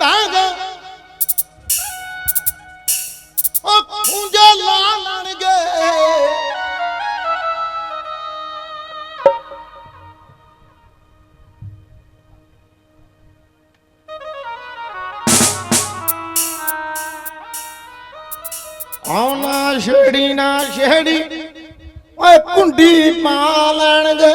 Bag. ਉਹ ਖੁੰਝੇ ਲਾ ਆਉਣਾ ਛੇੜੀ ਨਾ ਛੇੜੀ ਓਏ ਕੁੰਡੀ ਪਾ ਲੈਣਗੇ।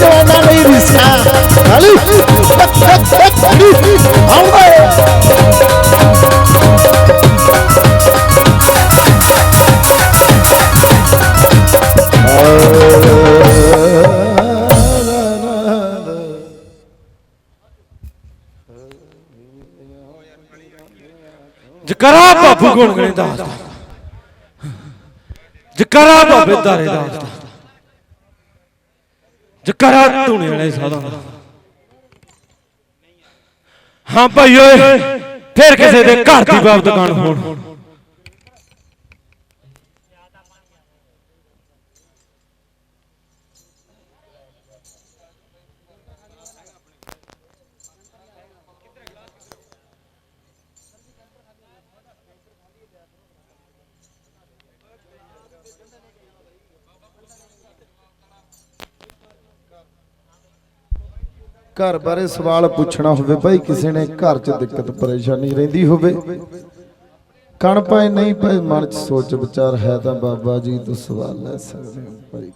ਜਵਾਨਾ ਨਹੀਂ ਰਿਸਾ ਹਲੀ ਆਉਣ ਵੇ ਜਕਰਾ ਬਾਬੂ ਗੁਣ ਗਣੇ ਦਾ। ਜਕਰਾ ਬਾਬੇ ਦਾਰੇ ਦਾ। ਜਕਰਾ ਧੂਣੇ ਵਾਲੇ ਸਾਧਾਂ। ਹਾਂ ਭਾਈ ਓਏ, ਫਿਰ ਕਿਸੇ ਦੇ ਘਰ ਦੀ ਬਾਬ ਦੁਕਾਨ ਹੋਣ ਘਰ ਬਾਰੇ ਸਵਾਲ ਪੁੱਛਣਾ ਹੋਵੇ ਭਾਈ ਕਿਸੇ ਨੇ ਘਰ 'ਚ ਦਿੱਕਤ, ਪਰੇਸ਼ਾਨੀ ਰਹਿੰਦੀ ਹੋਵੇ। ਕਣ ਪਾਏ ਨਹੀਂ ਭਾਈ ਮਨ 'ਚ ਸੋਚ ਵਿਚਾਰ ਹੈ ਤਾਂ ਬਾਬਾ ਜੀ ਤੋਂ ਸਵਾਲ ਲੈ ਸਕਦੇ ਹੋ ਭਾਈ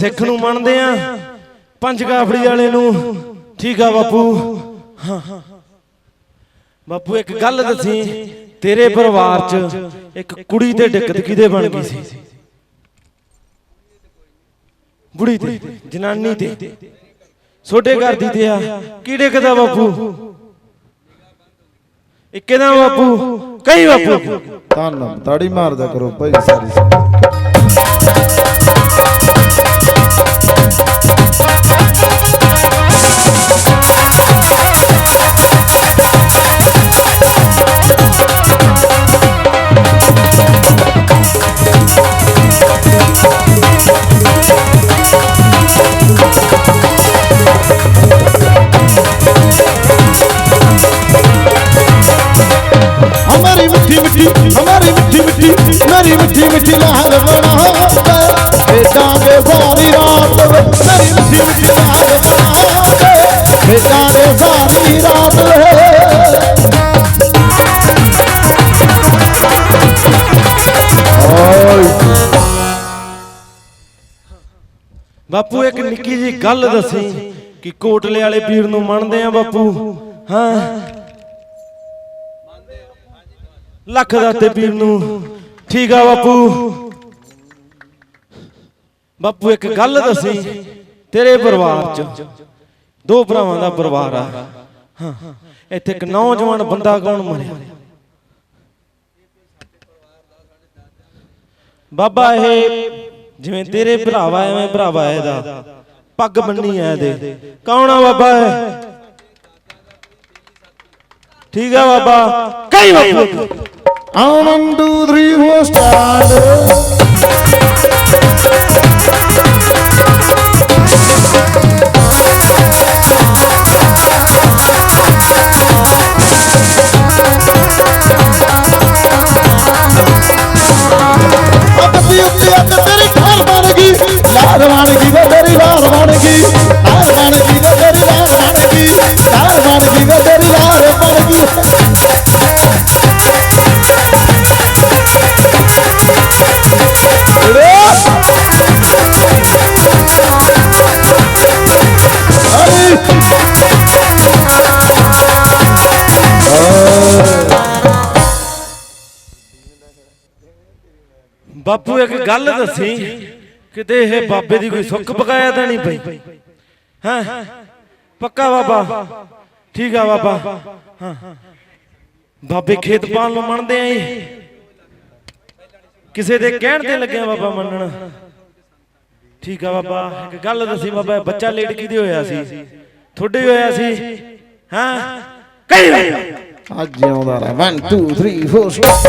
ਸਿੱਖ ਨੂੰ ਮੰਨਦੇ ਆ। ਪੰਜ ਕਾਫੜੀ ਵਾਲੇ ਨੂੰ। ਠੀਕ ਆ ਬਾਪੂ। ਹਾਂ ਬਾਪੂ, ਇੱਕ ਗੱਲ ਦੱਸੀ। ਤੇਰੇ ਪਰਿਵਾਰ 'ਚ ਇੱਕ ਕੁੜੀ ਤੇ ਦਿੱਕਤ ਕਿਹਦੇ ਬਣ ਗਈ ਸੀ? ਬੁੜੀ ਤੇ, ਜਨਾਨੀ ਤੇ। ਛੋਟੇ ਘਰ ਦੀ ਤੇ ਆ। ਕਿਹੜੇ ਡਿੱਕਦਾ ਬਾਪੂ? ਇੱਕੇ ਦਾ ਬਾਪੂ। ਕਈ ਬਾਪੂ। ਧੰਨ ਤਾੜੀ ਮਾਰਦਾ ਕਰੋ ਭਾਈ, ਸਾਰੀ हमारी मिट्टी मिट्टी हमारी मिट्टी मिट्टी मेरी मिट्टी मिट्टी लहर बना ਬਾਪੂ ਇੱਕ ਨਿੱਕੀ ਜੀ ਗੱਲ ਦੱਸੀ ਕਿ ਕੋਟਲੇ ਵਾਲੇ ਪੀਰ ਨੂੰ ਮੰਨਦੇ ਆ ਬਾਪੂ। ਹਾਂ। ਲੱਖ ਦਾਤੇ ਪੀਰ ਨੂੰ। ਠੀਕ ਆ ਬਾਪੂ। ਬਾਪੂ ਇੱਕ ਗੱਲ ਦੱਸੀ ਤੇਰੇ ਪਰਿਵਾਰ ਚ। ਦੋ ਭਰਾਵਾਂ ਦਾ ਪਰਿਵਾਰ ਆ। ਹਾਂ। ਇੱਥੇ ਇੱਕ ਨੌਜਵਾਨ ਬੰਦਾ ਕੌਣ ਮਰਿਆ ਬਾਬਾ ਇਹ ਜਿਵੇਂ ਤੇਰੇ ਭਰਾਵਾ ਐਵੇਂ ਭਰਾਵਾ ਇਹਦਾ। ਪੱਗ ਬੰਨੀ ਐ ਇਹਦੇ। ਕੌਣ ਆ ਬਾਬਾ ਠੀਕ ਆ ਬਾਬਾ। ਕਈ ਬਾਪੂ three, four, stand. ਅੱਧੀ ਗੱਲ ਦੱਸੀ, ਕਿਤੇ ਇਹ ਬਾਬੇ ਦੀ ਕੋਈ ਸੁੱਖ ਪਕਾਇਆ ਤਾਂ ਨਹੀਂ ਪਈ ਹੈ? ਪੱਕਾ ਬਾਬਾ? ਠੀਕ ਆ ਬਾਬਾ। ਹਾਂ। ਬਾਬੇ ਖੇਤ ਪਾਣ ਨੂੰ ਮੰਨਦੇ ਆਂ ਕਿਸੇ ਦੇ ਕਹਿਣ ਤੇ ਲੱਗਿਆ ਬਾਬਾ ਮੰਨਣ। ਠੀਕ ਆ ਬਾਬਾ। ਇੱਕ ਗੱਲ ਦੱਸੀ ਬਾਬਾ ਬੱਚਾ ਲੇਟ ਕਿਦੇ ਹੋਇਆ ਸੀ? ਥੋੜੇ ਹੋਇਆ ਸੀ? ਹਾਂ? ਕਈ ਅੱਜ ਆਉਂਦਾ ਰ 1 2 3 4 stop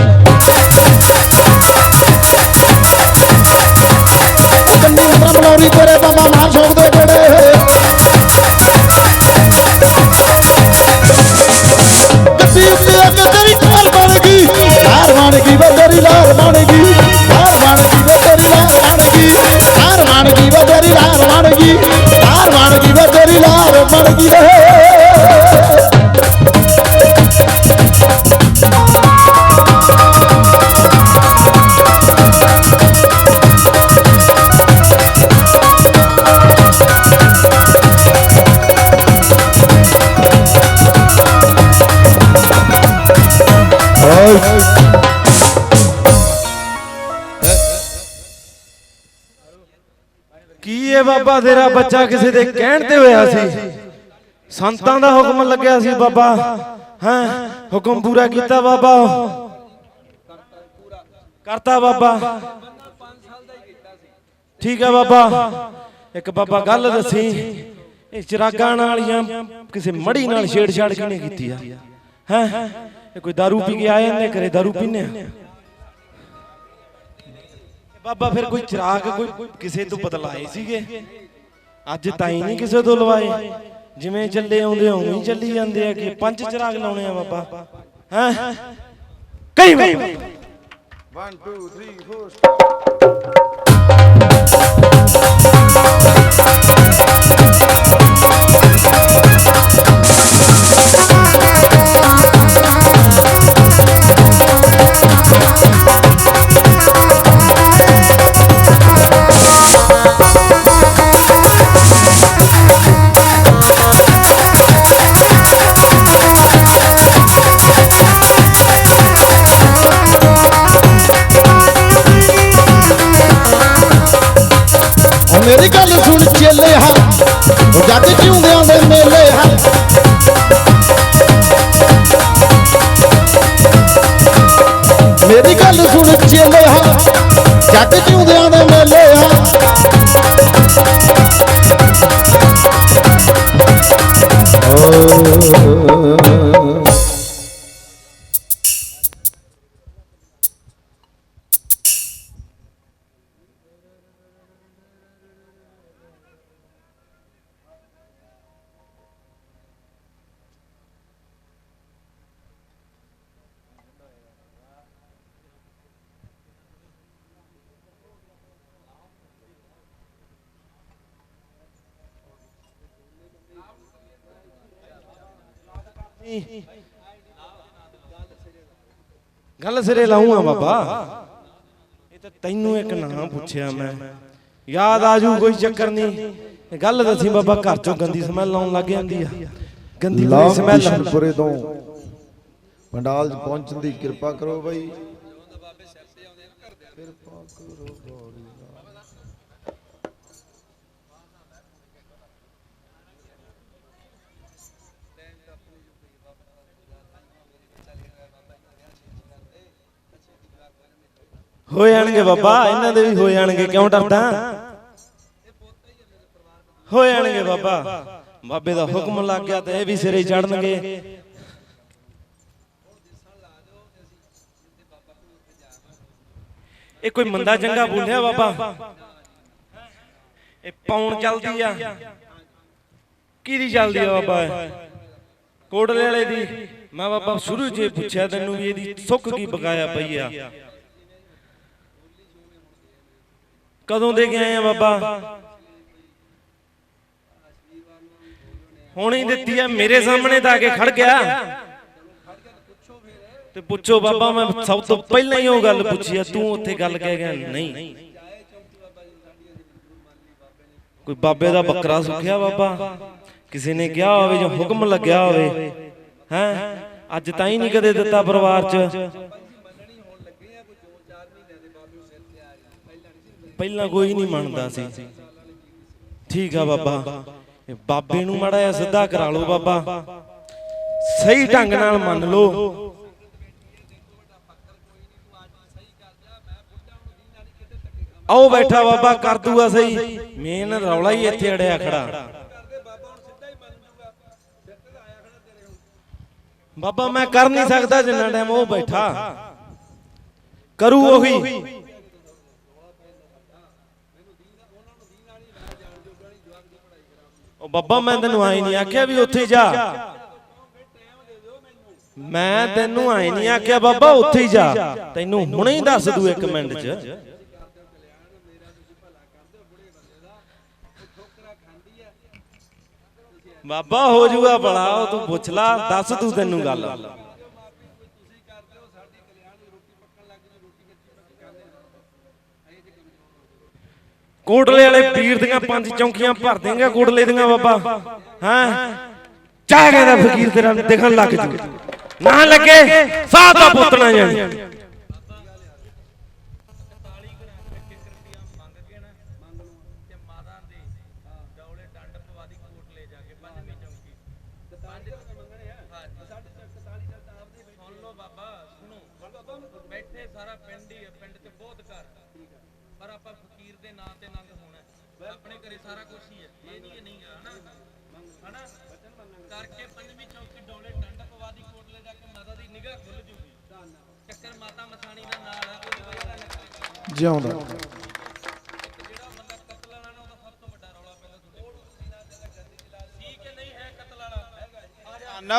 ਬਾਬਾ ਤੇਰਾ ਬੱਚਾ ਕਿਸੇ ਦੇ ਕਹਿਣ ਤੇ ਹੋਇਆ ਸੀ ਸੰਤਾਂ ਦਾ ਹੁਕਮ ਲੱਗਿਆ ਸੀ ਬਾਬਾ ਹਾਂ ਹੁਕਮ ਪੂਰਾ ਕੀਤਾ ਬਾਬਾ ਕਰਤਾ ਬਾਬਾ ਠੀਕ ਹੈ ਬਾਬਾ ਇੱਕ ਬਾਬਾ ਗੱਲ ਦੱਸੀ ਇਹ ਚਿਰਾਗਾਂ ਨਾਲੀਆਂ ਕਿਸੇ ਮੜੀ ਨਾਲ ਛੇੜਛਾੜ ਕਿਨੇ ਕੀਤੀ ਆ ਹੈ ਇਹ ਕੋਈ दारू ਪੀ ਕੇ ਆਏ ਨੇ ਘਰੇ दारू ਪੀਨੇ ਆ ਬਾਬਾ ਫਿਰ ਕੋਈ ਚਿਰਾਗ ਕੋਈ ਕਿਸੇ ਤੋਂ ਬਦਲਾਏ ਸੀਗੇ? ਅੱਜ ਤਾਈ ਨਹੀਂ ਕਿਸੇ ਤੋਂ ਲਵਾਏ। ਜਿਵੇਂ ਚੱਲੇ ਆਉਂਦੇ ਉਵੇਂ ਹੀ ਚੱਲੀ ਜਾਂਦੇ ਆ ਕਿ ਪੰਜ ਚਿਰਾਗ ਲਾਉਣੇ ਆ ਬਾਬਾ। ਹੈ? ਕਈ ਵਾਰ। 1 2 3 4 ਮੇਰੀ ਗੱਲ ਸੁਣ ਚੇਲੇ ਹਾਂ। ਉਹ ਜੱਗ ਜਿਉਂਦਿਆਂ ਗੱਲ ਸਿਰੇ ਲਾਉਂਗਾ ਬਾਬਾ। ਇਹ ਤਾਂ ਤੈਨੂੰ ਇੱਕ ਨਾਂ ਪੁੱਛਿਆ ਮੈਂ। ਯਾਦ ਆਜੂ ਕੋਈ ਚੱਕਰ ਨਹੀਂ। ਇਹ ਗੱਲ ਦੱਸੀ ਬਾਬਾ ਘਰ ਚੋਂ ਗੰਦੀ ਸਮੈਲ ਆਉਣ ਲੱਗ ਜਾਂਦੀ ਆ। ਗੰਦੀ ਸਮੈਲ ਕਿਸ਼ਨਪੁਰੇ ਤੋਂ ਪੰਡਾਲ 'ਚ ਪਹੁੰਚਣ ਦੀ ਕਿਰਪਾ ਕਰੋ ਬਾਈ। ਹੋ ਜਾਣਗੇ ਬਾਬਾ, ਇਹਨਾਂ ਦੇ ਵੀ ਹੋ ਜਾਣਗੇ, ਕਿਉਂ ਡਰਦਾ? ਹੋ ਜਾਣਗੇ ਬਾਬਾ। ਬਾਬੇ ਦਾ ਹੁਕਮ ਲੱਗ ਗਿਆ ਤੇ ਇਹ ਵੀ ਸਿਰੇ ਚੜਨਗੇ ਇਹ ਕੋਈ ਮੰਦਾ ਚੰਗਾ ਬੋਲਿਆ ਬਾਬਾ? ਇਹ ਪੌਣ ਚੱਲਦੀ ਆ। ਕਿਹਦੀ ਚੱਲਦੀ ਆ ਬਾਬਾ ਕੋਟਲੇ ਵਾਲੇ ਦੀ। ਮੈਂ ਬਾਬਾ, ਸ਼ੁਰੂ ਜੇ ਪੁੱਛਿਆ ਤੈਨੂੰ ਵੀ ਇਹਦੀ ਸੁੱਖ ਕੀ ਬਕਾਇਆ ਪਈ ਆ? ਕਦੋਂ ਦੇ ਕੇ ਆਏ ਆ ਬਾਬਾ? ਹੁਣ ਹੀ ਦਿੱਤੀ ਆ, ਮੇਰੇ ਸਾਹਮਣੇ ਤਾਂ ਆ ਕੇ ਖੜ ਗਿਆ। ਤੇ ਪੁੱਛੋ ਬਾਬਾ, ਮੈਂ ਸਭ ਤੋਂ ਪਹਿਲਾਂ ਹੀ ਉਹ ਗੱਲ ਪੁੱਛੀ ਆ, ਤੂੰ ਉੱਥੇ ਗੱਲ ਕਹਿ ਗਿਆ, ਨਹੀਂ। ਕੋਈ ਬਾਬੇ ਦਾ ਬੱਕਰਾ ਸੁੱਖਿਆ ਬਾਬਾ? ਕਿਸੇ ਨੇ ਕਿਹਾ ਹੋਵੇ ਜਾਂ ਹੁਕਮ ਲੱਗਿਆ ਹੋਵੇ, ਹੈ? ਅੱਜ ਤਾਂ ਹੀ ਨਹੀਂ ਕਦੇ ਦਿੱਤਾ ਪਰਿਵਾਰ 'ਚ। ਪਹਿਲਾਂ ਕੋਈ ਨਹੀਂ ਮੰਨਦਾ ਸੀ। ਠੀਕ ਆ ਬਾਬਾ। ਇਹ ਬਾਬੇ ਨੂੰ ਮਾੜਾ ਜਿਹਾ ਸਿੱਧਾ ਕਰਾ ਲਓ ਬਾਬਾ। ਸਹੀ ਢੰਗ ਨਾਲ ਮੰਨ ਲਓ। ਆਓ ਬੈਠਾ ਬਾਬਾ ਕਰ ਦੂਗਾ ਸਹੀ। ਮੇਨ ਰੌਲਾ ਹੀ ਇੱਥੇ ਅੜਿਆ ਖੜਾ। ਬਾਬਾ ਮੈਂ ਕਰ ਨਹੀਂ ਸਕਦਾ ਜਿੰਨਾ ਟਾਈਮ ਉਹ ਬੈਠਾ। ਕਰੂ ਉਹੀ। ਉਹ ਬੱਬਾ, ਮੈਂ ਤੈਨੂੰ ਆਏ ਨਹੀਂ ਆਖਿਆ ਵੀ ਉੱਥੇ ਜਾ। ਮੈਂ ਤੈਨੂੰ ਆਏ ਨਹੀਂ ਆਖਿਆ ਬਾਬਾ, ਉੱਥੇ ਜਾ। ਤੈਨੂੰ ਹੁਣੇ ਹੀ ਦੱਸ ਦੂ ਇੱਕ ਮਿੰਟ 'ਚ। ਬਾਬਾ ਹੋ ਜੂਗਾ ਬੜਾ ਉਹ ਤੂੰ ਪੁੱਛ ਲਾ, ਦੱਸ ਤੂੰ ਤੈਨੂੰ ਗੱਲ। ਕੋਟਲੇ ਵਾਲੇ ਪੀਰ ਦੀਆਂ ਪੰਜ ਚੌਂਕੀਆਂ ਭਰ ਦੇਂਗਾ ਕੋਟਲੇ ਦੀਆਂ ਬਾਬਾ। ਹਾਂ? ਚਾਹ ਕਹਿੰਦਾ ਫਕੀਰ ਤੇਰਾ ਦਿਖਣ ਲੱਗ ਜੂ। ਨਾ ਲੱਗੇ, ਸਾਹ ਦਾ ਪੁੱਤ ਨਾ ਜਾਣੀ ਬੈਠੇ ਸਾਰਾ ਪਿੰਡ ਹੀ ਹੈ ਪਿੰਡ 'ਚ ਬਹੁਤ ਘਰ ਪਰ ਆਪਾਂ ਫਕੀਰ ਦੇ ਨਾਂ ਤੇ ਨੰਗ ਹੋਣਾ। ਆਪਣੇ ਘਰੇ ਸਾਰਾ ਕੁਝ ਹੀ ਹੈ। ਇਹ ਨਹੀਂ ਹੈ ਹਨਾ? ਹਨਾ? ਕਰਕੇ ਪੰਜਵੀਂ ਚੌਕੀ ਡੋਲੇ ਡੰਡ ਪਵਾ ਦੀ ਕੋਟਲੇ ਜਾ ਕੇ ਮਾਤਾ ਦੀ ਨਿਗਾਹ ਖੁੱਲ ਜੂਗੀ। ਚੱਕਰ ਮਾਤਾ ਮਸਾਣੀ ਦਾ ਨਾਲ ਹੈ ਉਹਦੀ ਵਜ੍ਹਾ ਨਾਲ ਜਿਉਂਦਾ। ਜਿਹੜਾ ਬੰਦਾ ਕਤਲ ਵਾਲਾ ਨਾ ਉਹਦਾ ਸਭ ਤੋਂ ਵੱਡਾ ਰੌਲਾ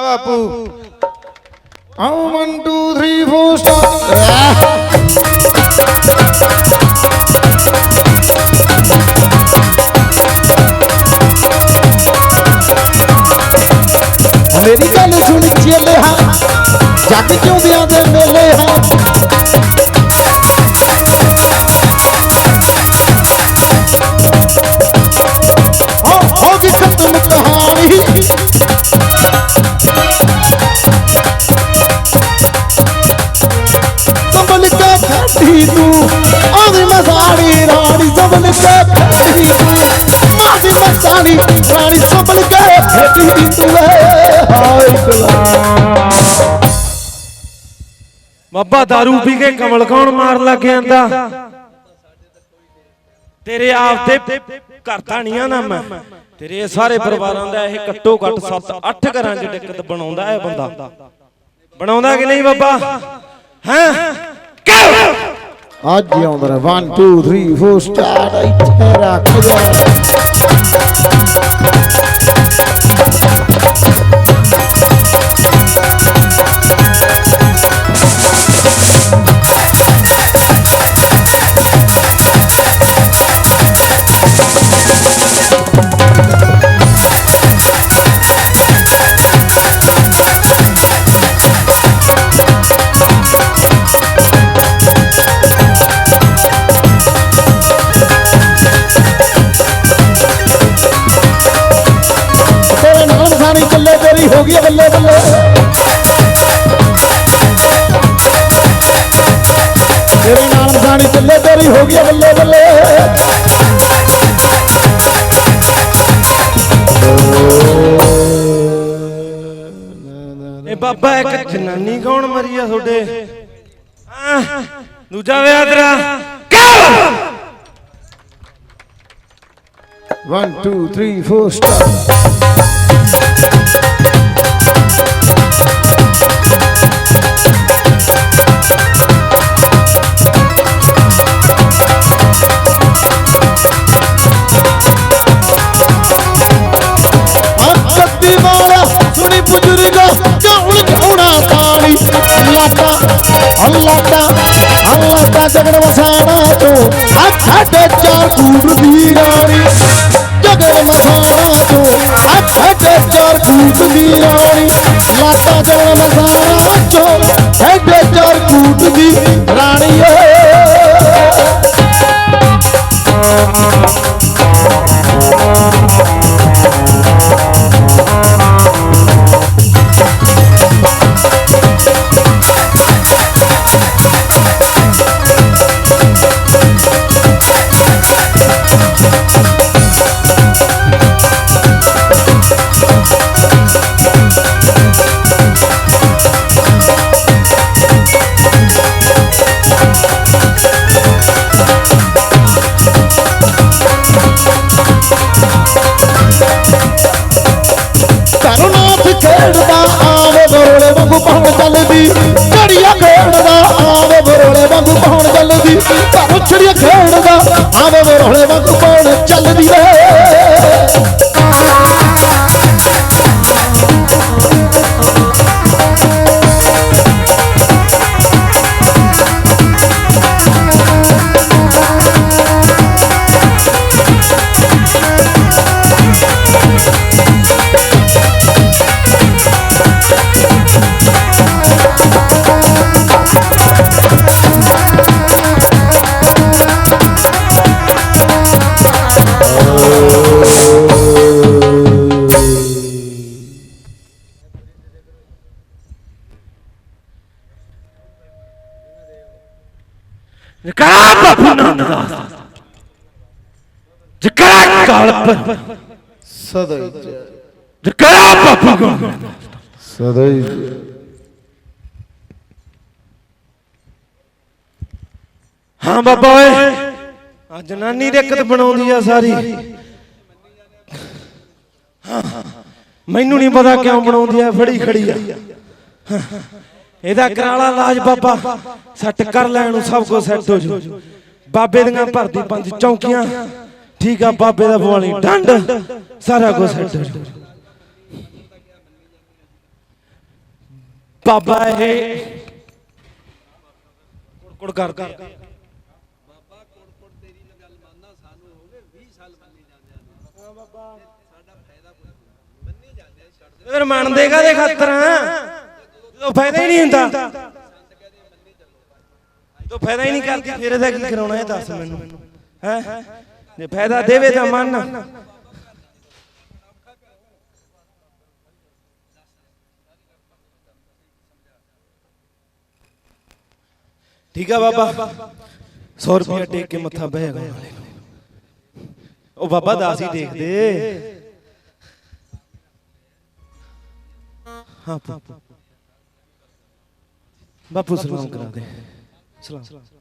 ਬਾਪੂ। ਆਓ 1 2 3 4 ਸਟਾਰਟ ਮੇਰੀ ਗੱਲ ਸੁਣ ਚੇਲੇ ਹਾਂ ਜੱਗ ਚੁੰਦਿਆਂ ਦੇ ਮੇਲੇ ਹਾਂ? ਹੋ ਹੋ ਗਈ ਖਤਮ ਕਹਾਣੀ। ਸੰਭਲ ਕੇ ਖੜੀ ਤੂੰ, ਆਵੇਂ ਮਸਾਣੀ ਰਾਣੀ ਸੰਭਲ ਕੇ ਖੜੀ ਤੂੰ। ਮਾਦੀ ਮਸਾਣੀ ਰਾਣੀ ਸੰਭਲ ਕੇ ਖੜੀ ਤੂੰ ਏ ਹਾਏ ਗੁਲਾਮ ਬਾਬਾ दारू ਪੀ ਕੇ ਕਮਲ ਕੌਣ ਮਾਰ ਲੱਗ ਜਾਂਦਾ? ਤੇਰੇ ਆਪ ਤੇ ਕਰਤਾ ਨਹੀਂ ਆ ਨਾ ਮੈਂ। ਤੇਰੇ ਸਾਰੇ ਪਰਿਵਾਰਾਂ ਦਾ ਇਹ ਘੱਟੋ ਘੱਟ 7-8 ਘਰਾਂ 'ਚ ਦਿੱਕਤ ਬਣਾਉਂਦਾ ਹੈ ਬੰਦਾ। ਬਣਾਉਂਦਾ ਕਿ ਨਹੀਂ ਬਾਬਾ? ਹੈ? ਅੱਜ ਹੀ ਆਉਂਦਾ 1 2 3 4 ਸਟਾਰਟ ਇੱਥੇ ਮਸਾਣੀ ਚੱਲੇ ਤੇਰੀ ਹੋ ਗਈ ਬੱਲੇ ਬੱਲੇ। ਇਹ ਬਾਬਾ ਇੱਕ ਜਨਾਨੀ ਕੌਣ ਮਰੀ ਆ ਤੁਹਾਡੇ? ਦੂਜਾ ਵਿਆਹ ਤੇਰਾ। 1 2 3 4 ਸਟਾਰਟ ਵਸਾਣਾ ਸਾਡੇ ਚਾਰ ਕੂੜ ਦੀ ਰਾਣੀ। ਜਗੜ ਮਸਾਣਾ ਤੋਂ ਆ ਸਾਡੇ ਚਾਰ ਕੂੜ ਦੀ ਰਾਣੀ। ਲਾਟਾ ਜਗੜ ਮਸਾਣਾ ਤੋਂ ਸਾਡੇ ਚਾਰ ਕੂੜ ਦੀ ਪਹੁੰਚ ਚੱਲਦੀ ਸਦਾ ਹੀ। ਜੈ ਜਕਰਾ ਬਾਬੂ ਗੋਬਿੰਦ ਸਦਾ ਹੀ। ਹਾਂ ਬਾਬਾ ਓਏ। ਆ ਜਨਾਨੀ ਦਿੱਕਤ ਬਣਾਉਂਦੀ ਆ ਸਾਰੀ। ਹਾਂ, ਮੈਨੂੰ ਨਹੀਂ ਪਤਾ ਕਿਉਂ ਬਣਾਉਂਦੀ ਆ ਫੜੀ ਖੜੀ ਆ। ਇਹਦਾ ਕਰਾਲਾ ਇਲਾਜ ਬਾਬਾ। ਸੈੱਟ ਕਰ ਲੈਣ ਨੂੰ ਸਭ ਕੁਝ ਸੈੱਟ ਹੋ ਜੂ। ਬਾਬੇ ਦੀਆਂ ਭਰਦੀ ਪੰਜ ਚੌਂਕੀਆਂ। ਠੀਕ ਆ ਬਾਬੇ ਦਾ ਬਵਾਲੀ ਡੰਡ। ਸਾਰਾ ਕੁਝ ਸੈੱਟ ਬਾਬਾ ਇਹ। ਕੁੜ ਕੁੜ ਕਰਦਾ ਬਾਬਾ ਕੋੜ ਕੋੜ ਤੇਰੀ ਮੈਂ ਗੱਲ ਮੰਨਦਾ ਸਾਨੂੰ ਹੋ ਗਏ 20 ਸਾਲ ਮੰਨੀ ਜਾਂਦੇ ਆ ਹਾਂ ਬਾਬਾ। ਸਾਡਾ ਫਾਇਦਾ ਕੋਈ ਨਹੀਂ। ਮੰਨੀ ਜਾਂਦੇ ਆ ਛੱਡ ਦੇ ਫਿਰ ਮੰਨਦੇ ਕਾਦੇ ਖਾਤਰ ਜਦੋਂ ਫਾਇਦਾ ਹੀ ਨਹੀਂ ਹੁੰਦਾ। ਜਦੋਂ ਫਾਇਦਾ ਹੀ ਨਹੀਂ ਕਰਦੀ ਫਿਰ ਇਹਦਾ ਕੀ ਕਰਾਉਣਾ ਇਹ ਦੱਸ ਮੈਨੂੰ। ਹੈ? ਜੇ ਫਾਇਦਾ ਦੇਵੇ ਤਾਂ ਮੰਨ। ਠੀਕ ਆ ਬਾਬਾ। 100 ਰੁਪਏ ਟੇਕ ਕੇ ਮੱਥਾ ਬਹਿਗਾ ਉਹ ਬਾਬਾ ਦਾਸ ਹੀ ਦੇਖ ਹਾਂ ਬਾਪੂ। ਬਾਪੂ ਸਲਾਮ ਕਰਾ ਦੇ। ਸਲਾਮ।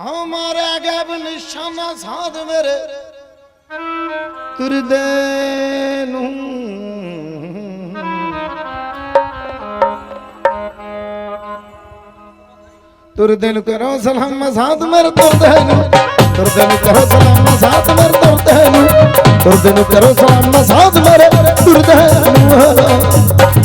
ਹਾਂ ਮਾਰਿਆ ਨਿਸ਼ਾਨਾ ਸਾਧ ਮੇਰੇ। ਤੁਰਦੇ ਨੂੰ। ਤੁਰਦੇ ਨੂੰ ਕਰੋ ਸਲਾਮ ਸਾਧ ਮੇਰੇ, ਤੁਰਦੇ ਨੂੰ। ਤੁਰਦੇ ਨੂੰ ਕਰੋ ਸਲਾਮ ਸਾਧ ਮੇਰੇ, ਤੁਰਦੇ ਨੂੰ। ਤੁਰਦੇ ਨੂੰ ਕਰੋ ਸਲਾਮ ਸਾਧ ਮੇਰੇ, ਤੁਰਦੇ ਨੂੰ।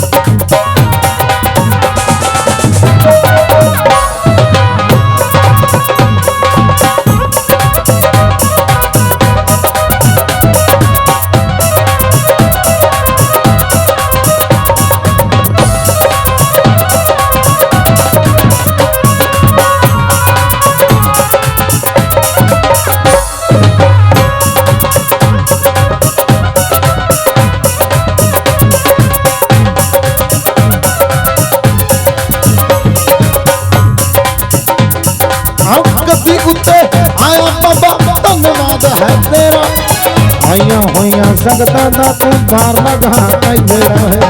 ਹੋਈਆਂ ਸੰਗਤਾਂ ਦਾ ਤੂੰ ਬਾਰ ਲਗਾ ਕਹਿੰਦੇ ਰਹੇ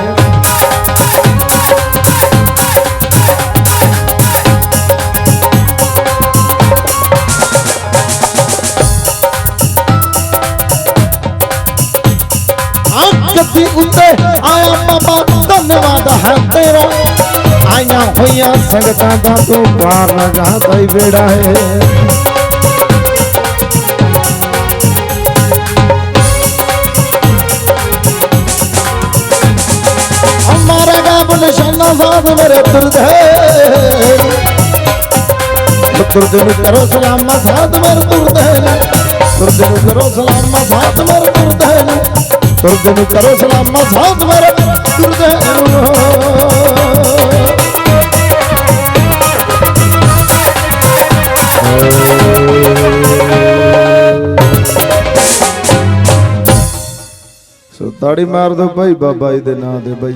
ਹਰ ਗੱਦੀ ਉੱਤੇ ਆਇਆ ਬਾਬਾ ਧੰਨਵਾਦ ਹੈ ਤੇਰਾ ਆਈਆਂ ਹੋਈਆਂ ਸੰਗਤਾਂ ਦਾ ਤੂੰ ਬਾਰ ਲਗਾ ਨਿਸ਼ਾਨਾ ਮੇਰੇ ਤੁਰਦੇ ਤੁਰਦੇ ਨੂੰ ਕਰੋ ਸਲਾਮ, ਸਾਧ ਮੇਰੇ ਤੁਰਦੇ ਨੇ ਨੂੰ ਕਰੋ ਸਲਾਮ, ਸਾਧ ਮੇਰੇ ਤੁਰਦੇ ਨੇ ਨੂੰ ਕਰੋ ਸਲਾਮ, ਸਾਧ ਮੇਰੇ ਤੁਰਦੇ ਸੋ ਤਾੜੀ ਮਾਰ ਦੋ ਭਾਈ, ਬਾਬਾ ਜੀ ਦੇ ਨਾਂ ਦੇ ਬਾਈ